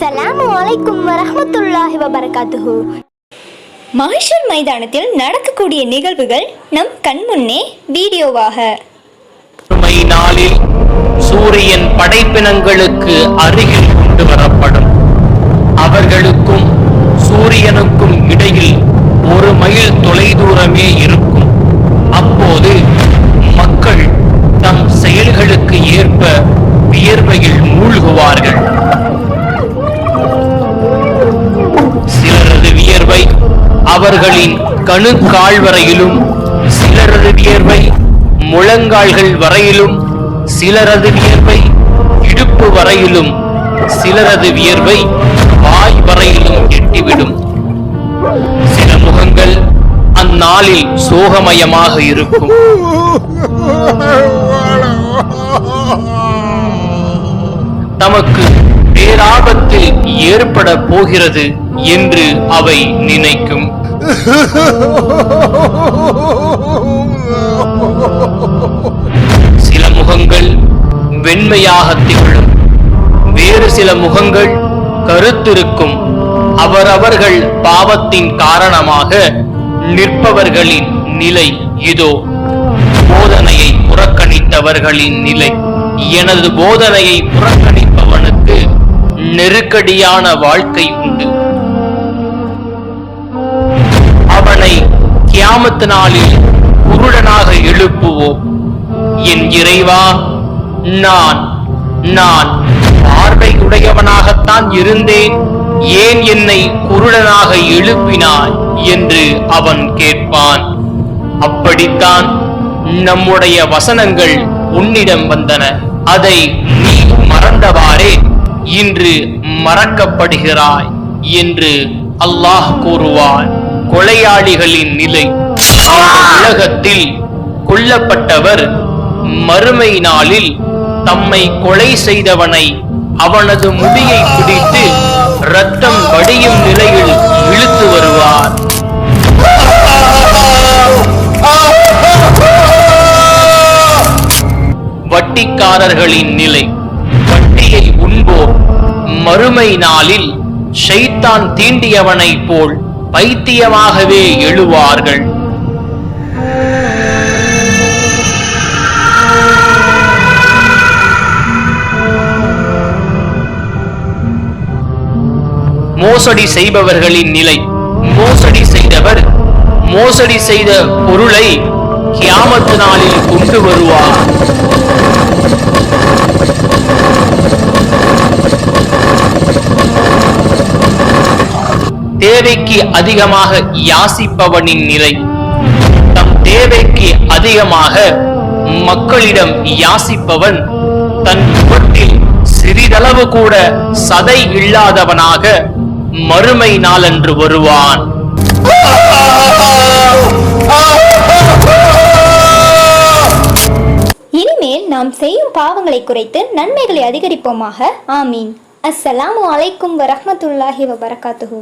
அஸ்ஸலாமு அலைக்கும் வரஹ்மத்துல்லாஹி வபரகாத்துஹு. மஹஷர் மைதானத்தில் நடக்கக்கூடிய நிகழ்வுகள் நம் கண்முன்னே வீடியோவாக. நாளில் சூரியன் படைப்பினங்களுக்கு அருகில் கொண்டு வரப்படும். அவர்களுக்கும் சூரியனுக்கும் இடையில் ஒரு மைல் தொலைதூரமே இருக்கும். அப்போது மக்கள் தம் செயல்களுக்கு ஏற்ப வியர்வையில் அவர்களின் கணுக்கால் வரையிலும் சிலரது வியர்வை முழங்கால்கள் வரையிலும் சிலரது வியர்வை இடுப்பு வரையிலும் சிலரது வியர்வை வாய் வரையிலும் எட்டிவிடும். சில முகங்கள் அந்நாளில் சோகமயமாக இருக்கும். தமக்கு பேராபத்தில் ஏற்பட போகிறது என்று அவை நினைக்கும். சில முகங்கள் வெண்மையாக திகழும். வேறு சில முகங்கள் கருத்திருக்கும். அவரவர்கள் பாவத்தின் காரணமாக நிற்பவர்களின் நிலை இதோ. போதனையை புறக்கணித்தவர்களின் நிலை எனது போதனையை புறக்கணிப்பவனுக்கு நெருக்கடியான வாழ்க்கை உண்டு. கியாமத்து நாளில் குருடனாக எழுப்புவோம். என் இறைவா நான் நான் பார்வை உடையவனாகத்தான் இருந்தேன். ஏன் என்னை குருடனாக எழுப்பினாய் என்று அவன் கேட்பான். அப்படித்தான் நம்முடைய வசனங்கள் உன்னிடம் வந்தன. அதை நீ மறந்தவாறே இன்று மறக்கப்படுகிறாய் என்று அல்லாஹ் கூறுவான். கொலையாளிகளின் நிலை. உலகத்தில் கொல்லப்பட்டவர் மறுமை நாளில் தம்மை கொலை செய்தவனை அவனது முடியை பிடித்து ரத்தம் வடியும் நிலையில் இழுத்து வருவார். வட்டிக்காரர்களின் நிலை. வட்டியை உண்போர் மறுமை நாளில் ஷைத்தான் தீண்டியவனைப் போல் பைத்தியமாகவே எழுவார்கள். மோசடி செய்பவர்களின் நிலை. மோசடி செய்தவர் மோசடி செய்த பொருளை கியாமத்து நாளில் கொண்டு வருவார். தேவைக்கு அதிகமாக யாசிப்பவனின் நிலை. தம் தேவைக்கு அதிகமாக மக்களிடம் யாசிப்பவன் தன் முகத்தில் சிறிதளவு கூட சதை இல்லாதவனாக மறுமை நாளன்று வருவான். இனிமேல் நாம் செய்யும் பாவங்களை குறைத்து நன்மைகளை அதிகரிப்போமாக. ஆமீன். அஸ்ஸலாமு அலைக்கும் வரஹமத்துல்லாஹி வபரகாத்துஹு.